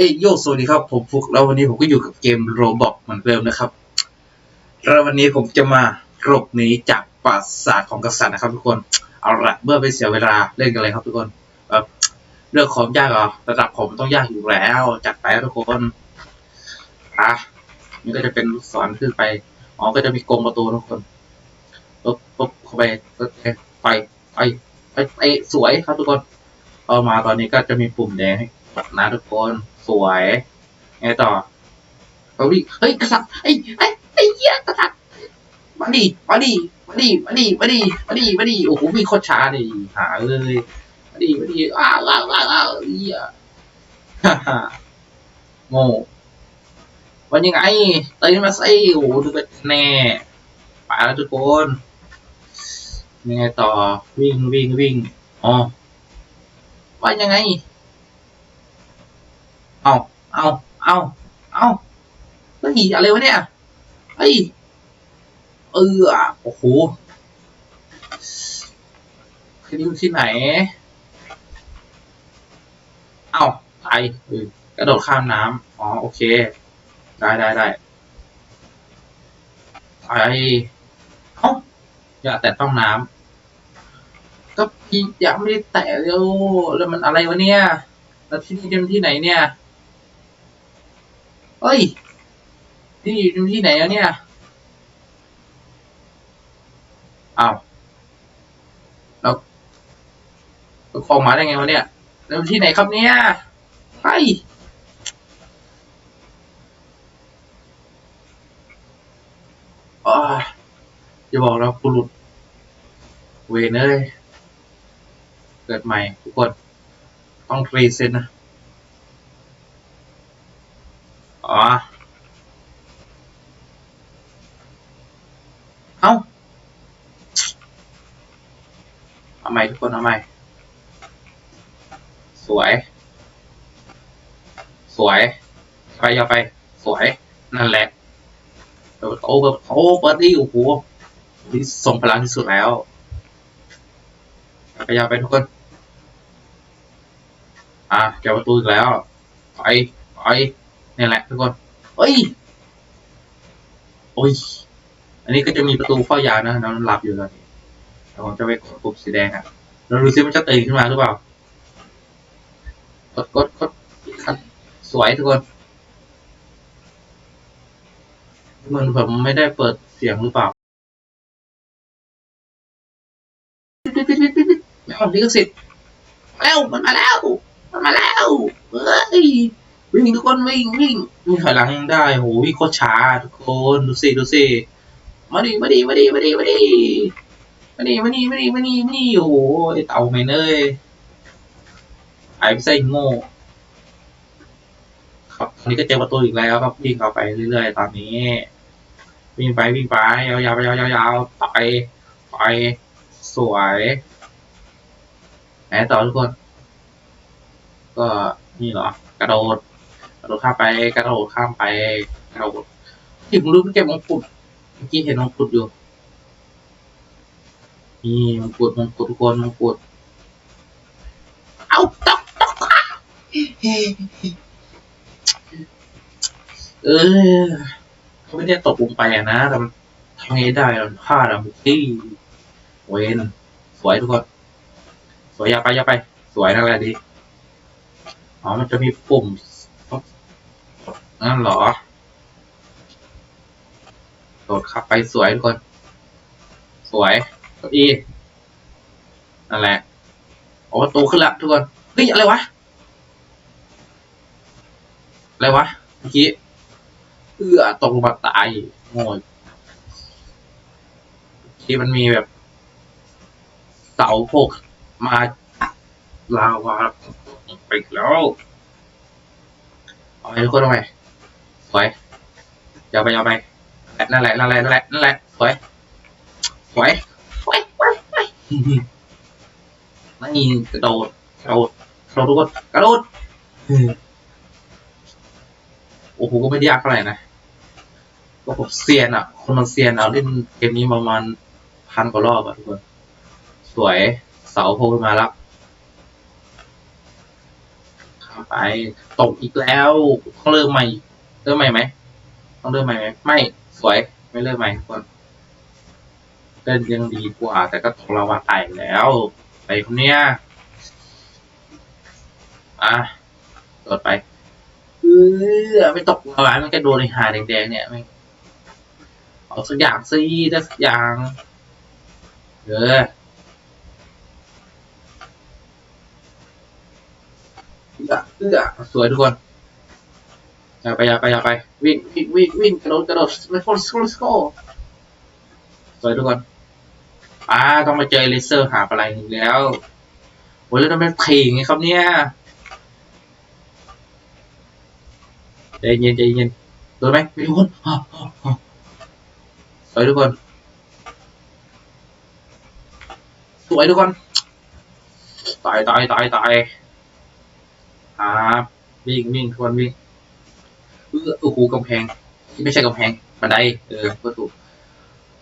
เอ้ยโยสวัสดีครับ ผมฟุกแล้ววันนี้ผมก็อยู่กับเกมโรบอกเหมือนเดิมนะครับ แล้ววันนี้ผมจะมาหลบหนีจากปราสาทของกษัตริย์นะครับทุกคนเอาละเมื่อไปเสียเวลาเล่นกันเลยครับทุกคนเรื่องของยากเหรอระดับผมต้องยากอยู่แล้วจัดไปทุกคนอะนี่ก็จะเป็นลูกศรขึ้นไปอ๋อก็จะมีกรงประตูทุกคนปุ๊บปุ๊บเข้าไปไปไปไปไปสวยครับทุกคนเข้ามาตอนนี้ก็จะมีปุ่มแดงให้นะทุกคน สวยไงต่อเฮ้เฮ้ยกษัตริย์ไอ้ไอ้ไอ้เหี้ยกษัตริย์มาดิมาดิมาดิมาดิมาดิมาดิมาดิโอ้โหมีโคตรช้าดิหาเลยมาดิมาดิอ้าวอ้าวอ้าวอ้าวเหี้ยฮ่าฮ่าโง่วันยังไงตื่นมาสิโอ้โหดูเป็นแน่ไปแล้วทุกคนยังไงต่อวิ่งวิ่งวิ่งอ๋อว่ายังไง เอาเอาเอาเอาเฮ้ยอะไรวะเนี่ยเฮ้ยเออโอ้โหคือนี่มันที่ไหน เอาไปเออกระโดดข้ามน้ำอ๋อโอเค ได้ได้ได้ไปเอ้าอย่าแตะต้องน้ำก็พี่ยังไม่ได้แตะเลยโอ้แล้วมันอะไรวะเนี่ย แล้วที่นี่เป็นที่ไหนเนี่ย เฮ้ยที่อยู่ที่ไหนแล้วเนี่ย อ้าวเราเราคลองมาได้ไงวะเนี่ยแล้วที่ไหนครับเนี่ย ไป อ้าอย่าบอกเรากูหลุด เวเนเอ้ยเกิดใหม่ทุกคน ต้องรีเซ็ตนะ อ๋อ เอ้า เอาใหม่ทุกคน เอาใหม่ สวย สวย ไปยาไป สวย นั่นแหละ โอ้เปิดโอ้เปิดดีโอ้โหนี่ส่งพลังที่สุดแล้วไปยาไปทุกคน อะเจอประตูอีกแล้ว ไป ไป นี่แหละทุกคนเฮ้ย โอ้ย อันนี้ก็จะมีประตูเฝ้ายามนะนอนหลับอยู่ตอนนี้เดี๋ยวผมจะไปกดปุ่มสีแดงอะเราดูซิมันจะตื่นขึ้นมาหรือเปล่า กดกดกดครับสวยทุกคนเหมือนผมไม่ได้เปิดเสียงหรือเปล่าไม่เอาลิขสิทธิ์แล้วมันมาแล้ว มันมาแล้วเฮ้ย วิ่งทุกคนวิ่งวิ่งวิ่งถอยหลังยังได้โหวิ่งโคตรช้าทุกคนดูสิดูสิมาดิมาดิมาดิมาดิมาดิมาดิมาดิมาดิมาดิมาดิโอ้โหไอเต่าแม่เอ้ยไอ้ไส้โง่ครับตอนนี้ก็เจอประตูอีกแล้วครับวิ่งเข้าไปเรื่อยๆตอนนี้ วิ่งไปวิ่งไปยาวๆไปยาวๆไปไปสวยไหนต่อทุกคน ก็นี่เหรอกระโดด โดดข้ามไปกระโดดข้ามไปกระโดดที่ผมรู้มันเก็บมงกุฎเมื่อกี้เห็นมงกุฎอยู่นี่มงกุฎมงกุฎทุกคนมงกุฎเอาตกตกเออเขาไม่ได้ตกลงไปอะนะแต่มันทำไงได้เราพลาดอะมุกที่เวนสวยทุกคนสวยอย่าไปอย่าไป สวยนั่นแหละดีอ๋อมันจะมีปุ่ม นั่นหรอ โดดขับไปสวยทุกคน สวยเก้าอี้นั่นแหละโอ้ประตูขึ้นละทุกคน เฮ้ย อะไรวะ อะไรวะ เมื่อกี้ เอื้อตกลงมาตายโง่ที่มันมีแบบ เสาโผกมาลาวาไปกแล้วเอาไปทุกคนเอาไป สวยย่าไปย่าไปนั่นแหละนั่นแหละนั่นแหละนั่นแหละสวยสวยสวยสวยสวยนี่กระโดดกระโดดกระโดดทุกคนกระโดดโอ้โหก็ไม่ยากเท่าไหร่นะก็ผมเซียนอะ คนมันเซียนเอะเล่นเกมนี้ประมาณพันกว่ารอบอะทุกคน สวยเสาโผล่ขึ้นมาแล้วข้าไปตกอีกแล้วต้องเริ่มใหม่ เริ่มใหม่ไหมต้องเริ่มใหม่ไหมไม่สวยไม่เริ่มใหม่ทุกคนเต้นยังดีกว่า แต่ก็ตกลาวาตายแล้วไปคนเนี้ยอะโดไปเออไม่ตกลาวามันก็โดนไอ้หาแดงๆเนี่ยไม่งเอาสักอย่างสิได้สักอย่างเออเอื้อเอื้อสวยทุกคน อย่าไปอย่าไปอย่าไป วิ่งวิ่งวิ่งวิ่งกระโดดกระโดดไม่ฟอลสโคสโคสวยทุกคนอ่าต้องมาเจอเลเซอร์หาอะไรอีกแล้วโอ้ยแล้วทำไมเพลงไงครับเนี่ยใจเย็นใจเย็นโดนไหมไม่โดนสวยทุกคนสวยทุกคนตายตายตายตายอ่าวิ่งวิ่งทุกคนวิ่ง เออโอ้โหกำแพง ไม่ใช่กำแพงบันไดเออก็ถูก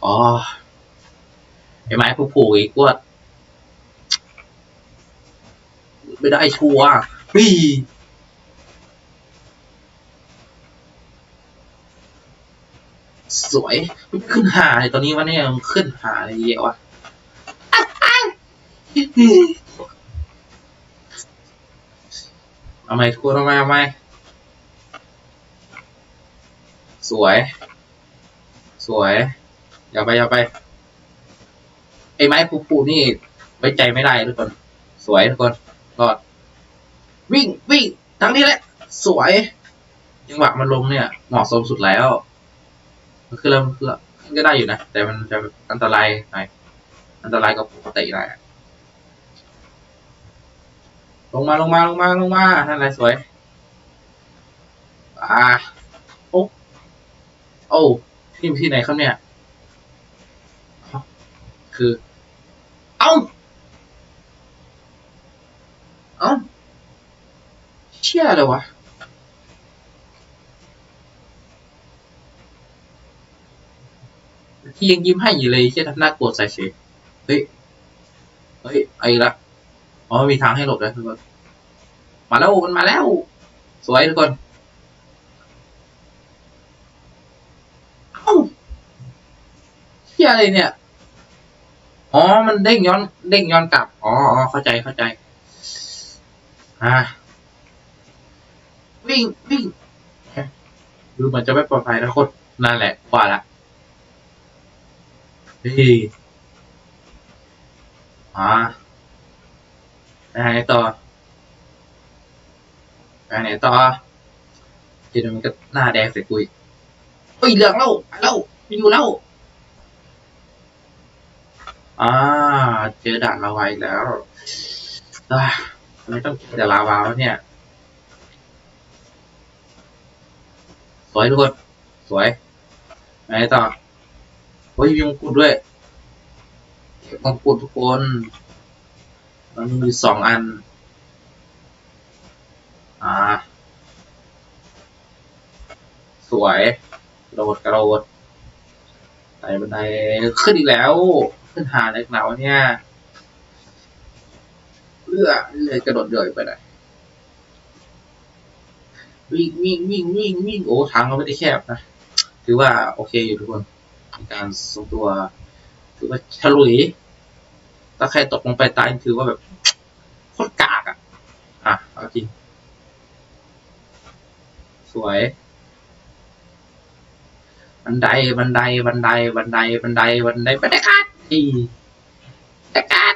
อ๋อไอ้ไม้ผู้ผูอีกว่าไม่ได้ชัวร์พี่สวยขึ้นหาเลยตอนนี้วะเนี่ยขึ้นหาอะไรเยอะวะเอาไหมทุกคนเอาไหมเอาไหม สวย สวย อย่าไปอย่าไป ไอ้ไม้ปูปูนี่ไว้ใจไม่ได้ทุกคน สวยทุกคนรอดวิ่งวิ่งทางนี้แหละ สวยจังหวะมันลงเนี่ยเหมาะสมสุดแล้วมันคือเริ่มคือก็ได้อยู่นะ แต่มันจะอันตรายหน่อยอันตรายกว่าปกติหน่อยลงมาลงมาลงมาลงมานั่นแหละสวย อ่า โอ้ที่ที่ไหนครับเนี่ย คือ เอ้า เอ้า เชี่ยเลยวะที่ยังยิ้มให้อยู่เลยเชี่ยทำหน้าโกรธใส่เฉยเฮ้ย เฮ้ยไอ้ละอ๋อมีทางให้หลบแล้วทุกคนมาแล้วมันมาแล้ว สวยทุกคน เอ้าเชี่ย อะไรเนี่ย อ๋อ มันเด้งย้อนเด้งย้อนกลับ อ๋อเข้าใจเข้าใจ อ่า วิ่งวิ่งดูเหมือนจะไม่ปลอดภัยนะคตรนั่นแหละว่าละเฮ้ยอ่าไปไหนต่อไปไหนต่อเดี๋ยวมันก็หน้าแดงใส่กุยเฮ้ยเหลืองแล้วไปแล้วไปอยู่แล้ว อ่า เจอด่านลาวาอีกแล้วอ่าไมต้องเจอแต่ลาวาวเนี่ย สวยทุกคน สวยไหนต่อโอ้ยมีมงกุฎด้วยเก็บมงกุฎทุกคน มันมีสองอัน อ่า สวยกระโดดกระโดดไต่บันไดขึ้นอีกแล้วึ้นหาเล็กหนาวเนี่ยเลือเลยกระโดดเดือยไปไหนวิ่งวิ่งวิ่งวิ่งวิ่งโอ้ทางก็ไม่ได้แคบนะถือว่าโอเคอยู่ทุกคนการทรงตัว ถือว่าฉลุยถ้าใครตกลงไปตายถือว่าแบบโคตรกากอะอะเอาจริงสวยบันไดบันไดบันไดบันไดบันไดบันไดบันไดกัด อีบันไดกัด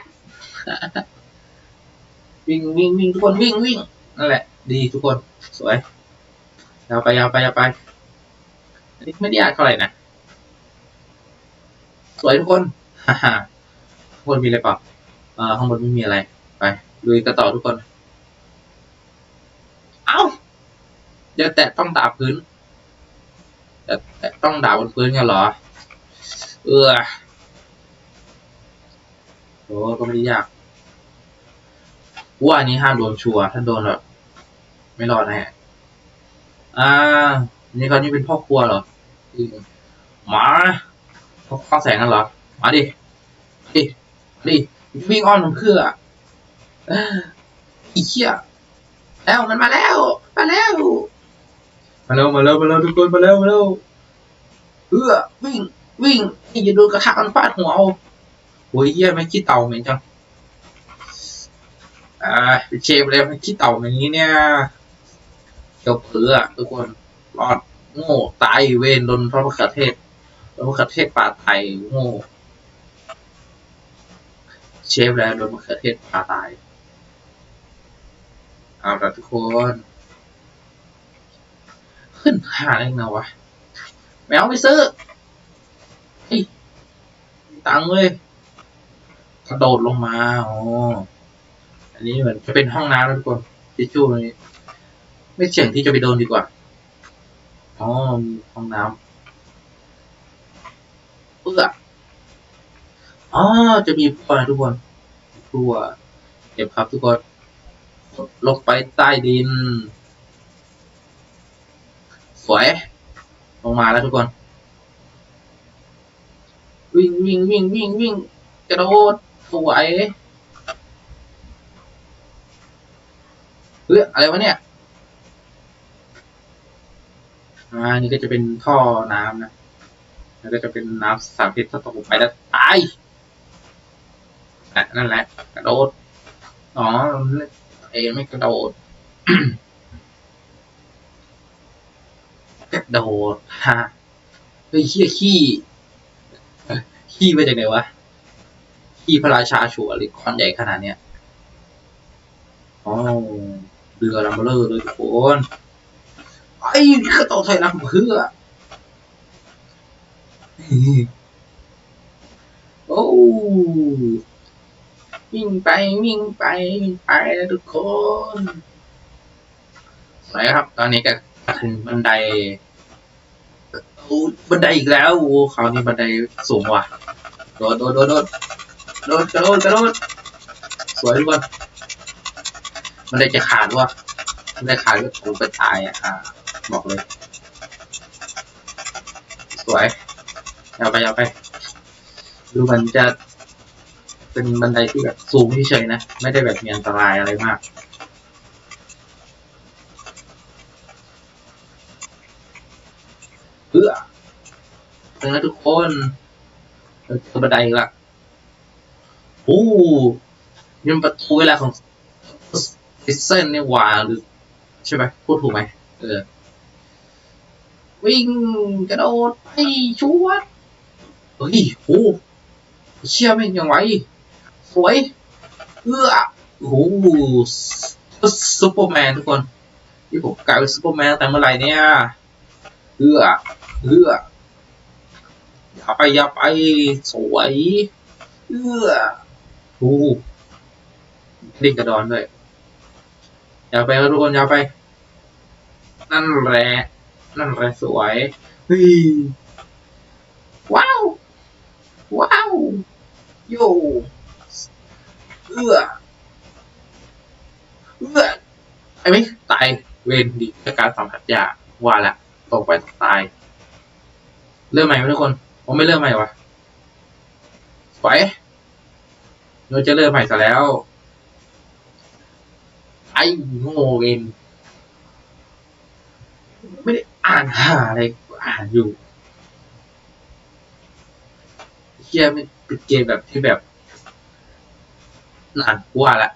วิ่งวิ่งวิ่งทุกคนวิ่งวิ่งนั่นแหละ ดีทุกคนสวยยาวไปยาวไปยาวไปอันนี้ไม่ได้ยากเท่าไหร่นะสวยทุกคนฮ่าฮ่าข้างบนมีอะไรเปล่าเอ่าข้างบนไม่มีอะไรไปลุยกันต่อทุกคน เอ้าอย่าแตะต้องดาบพื้น แต่ต้องดาบบนพื้นกันเหรอ เออ อ้ก็ไม่ได้ยากว่าอันนี้ห้ามโดนชัวร์ถ้าโดนแบบไม่รอดแน่อ่า นี่เขานี่เป็นพ่อครัวเหรออืมาพ่อข้าแสงกันเหรอ มาดิ ดิ ดิวิ่งอ้อมมันเพื่ออีเหี้ยแล้วมันมาแล้ว มาแล้ว มาแล้ว มาแล้ว มาแล้วทุกคนมาแล้ว มาแล้ว เอื้อวิ่ง วิ่งอย่าโดนกระทะมันฟาดหัวเอา โอ้ยเหี้ยไม่ขี้เต่าเหม็นจัง อ่าเชฟเลยไม่ขี้เต่าอย่างนี้เนี่ยเจ้าเผือทุกคนรอดโง่ตายเวนโดนพระมะเขือเทศพระมะเขือเทศป่าไทยโง่เชฟแล้วโดนมะเขือเทศป่าตายเอาละทุกคน ขึ้นหาได้ไงวะแมวไม่ซื้อตังเลย กระโดดลงมาอ๋ออันนี้เหมือนจะเป็นห้องน้ำแล้วทุกคนทิชชู่ตรงนี้ไม่เสี่ยงที่จะไปโดนดีกว่าอ๋อห้องน้ำเอื้ออ๋อจะมีพวกนะทุกคนพวเก็บครับทุกคนลงไปใต้ดิน สวย ลงมาแล้วทุกคน วิ่งวิ่งวิ่งวิ่งวิ่งกระโดด สวยเฮ้ยอะไรวะเนี่ยอ่านี่ก็จะเป็นท่อน้ำนะแล้วก็จะเป็นน้ำสารพิษถ้าตกลงไปแล้วตายนั่นแหละ กระโดดอ๋อเอไม่กระโดดกระโดดฮะเฮ้ยเฮียขี้ขี้มาจากไหนวะ ขี้พระราชาชัวร์หรือคอนใหญ่ขนาดเนี้ยอ๋อเรือลำเบลอเลยทุกคนไอ้กระโดดถอยหลังเพื่อโอ้วิ่งไปวิ่งไปวิ่งไปแล้วทุกคนสวยครับ ตอนนี้ก็ถึงบันไดโอ้บันไดอีกแล้วโอ้คราวนี้บันไดสูงว่ะโดดโดดโดด โดดโดดกระโดดกระโดดสวยทุกคนบันได้จะขาดว่ะบันได้ขาดก็ถูไปตายอะบอกเลย สวยเอาไปเอาไป ดูมันจะเป็นบันไดที่แบบสูงเฉยๆนะ ไม่ได้แบบมีอันตรายอะไรมากเพื่อถึงแล้วทุกคนเราจอบันไดละ โอ้นี่มันประตูเวลาของฟิสเซนเนี่ยหวาหรือใช่ไหมพูดถูกไหมเออ วิ่งกระโดดไปชวดเฮ้ยโอ้เชี่ยไม่ยังไวสวยเอื้อโอ้โหซุปเปอร์แมนทุกคนที่ผมกลายเป็นซุปเปอร์แมนแต่เมื่อไหร่เนี่ยเอื้อเอื้ออย่าไปอย่าไปสวยเอื้อ โอ้เล่นกระดอนด้วยอย่าไปครับทุกคนอย่าไป นั่นแหละนั่นแหละสวยเฮ้ยว้าวว้าวโยเอื้อเอื้อไอ้ไม่ตายเวนดีจากการสัมผัสยาว่าละตกไปตกตาย เริ่มใหม่ไหมทุกคนผมไม่เริ่มใหม่วะไหว เราจะเริ่มใหม่ซะแล้ว ไอ้โง่เองไม่ได้อ่านหาอะไรอ่านอยู่เฮียมันเป็นเกมแบบที่แบบนานกว่าละ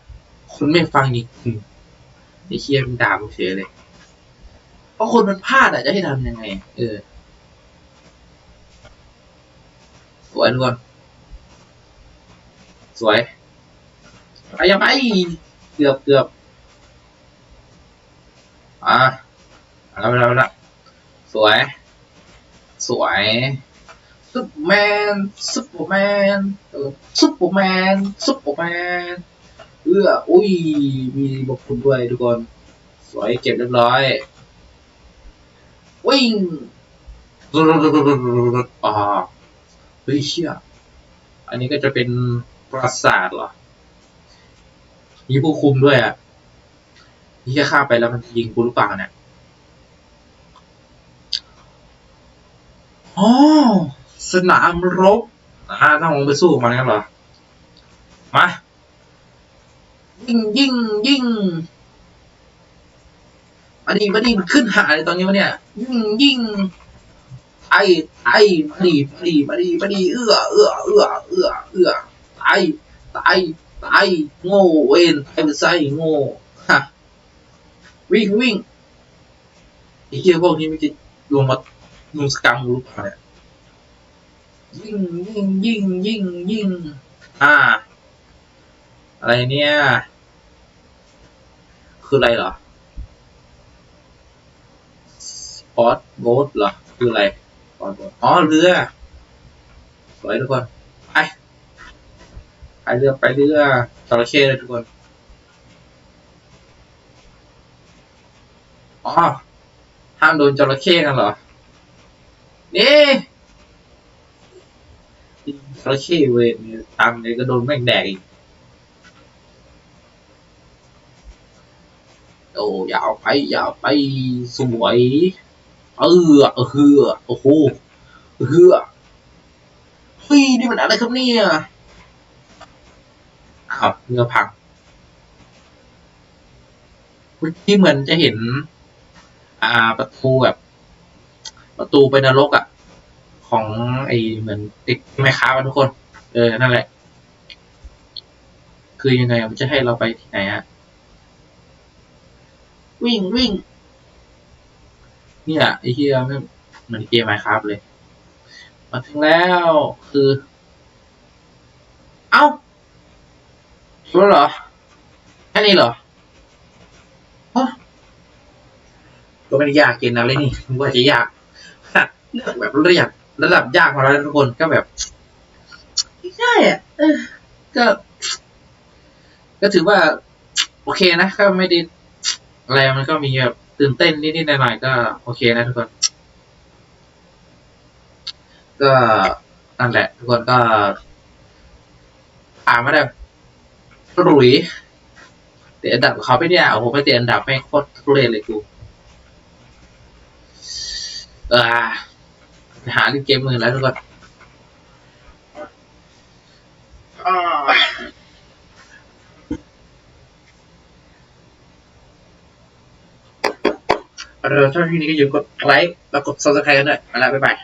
คนไม่ฟังจริงๆไอ้เฮียมันด่าผมเฉยเลย เพราะคนมันพลาดอะจะให้ทำยังไง เออสวยทุกคน สวยไปยังไปเกือบเกือบอะแล้วแล้วแล้วสวย สวยซุปแมนซุปแมนซุปแมนซุปแมนเอื้ออุ้ย มีบกคุณด้วยทุกคน สวยเก็บเรียบร้อย วิ่งอ่าเฮ้ยเชี่ยอันนี้ก็จะเป็น ปราสาทเหรอ มีผู้คุมด้วยอะนี่แค่ข้าไปแล้วมันยิงกูหรือเปล่าเนี่ยอ๋อสนามรบอ่าถ้าผมไปสู้กับมันกันเหรอ มา ยิงยิงยิงมาดิมาดิมันขึ้นหาเลยตอนนี้วะเนี่ย ยิงยิงไอ้ไอ้มาดิมาดิมาดิมาดิเอื้อเอื้อเอื้อเอื้อเอื้อายตายตายโง่เวนตายไปไส้โง่ฮะวิ่งวิ่งไอ้เหี้ยพวกนี้มันจะลงมาลุมสกรรมกูหรือเปล่าเนี่ยยิ่งยิ่งยิ่งยิ่งยิ่งอ่า อะไรเนี่ย คืออะไรเหรอสปอตโบ๊ทเหรอ คืออะไรสปอตโบ๊ทอ๋อ เรือสวยทุกคน ไปไปเรือไปเรือจระเข้เลยทุกคน อ๋อ ห้ามโดนจระเข้กันเหรอ นี่จระเข้เวรเนี่ยตามเลยก็โดนแม่งแดกอีก โอ้ยาวไปยาวไปสวย เออเออเฮือโอ้โหเฮือเฮ้ยนี่มันอะไรครับเนี่ย อ้าวเรือพังเมื่อกี้เหมือนจะเห็น อ่าประตูแบบ ประตูไปนรกอะ่ะ ของไอเหมือนติดแม่ค้ากันทุกคน เออ นั่นแหละ คือยังไงมันจะให้เราไปที่ไหนอะวิ่งวิ่งเนี่ยไอ้เฮียไม่เหมือนเกมไมครับเลย มาถึงแล้วคือ เอ้า รู้เหรอแค่นี้เหรอฮะก็ไม่ได้ยากเกมนะเลยนี่นึกว่าจะยากขนาดเลือกแบบระดับระดับยากมาแล้วนะทุกคนก็แบบง่ายๆอะเออก็ ก็ถือว่า โอเคนะก็ไม่ได้อะไรมันก็มีแบบตื่นเต้นนิดๆหน่อยๆก็ โอเคนะทุกคน ก็นั่นแหละ ทุกคนก็อ่านมาแบบ หลุยเตียอันดับเขาไปเนี่ยโอ้โหไปเตียอันดับไม่งโคตรทุเรศเลยกูเออหาเล่นเกมมือแล้วทุกคนเราชอบที่นี้ก็อย่าลืมกดไลค์แล้วกด subscribe กันด้วยไปแล้วบ๊ายบาย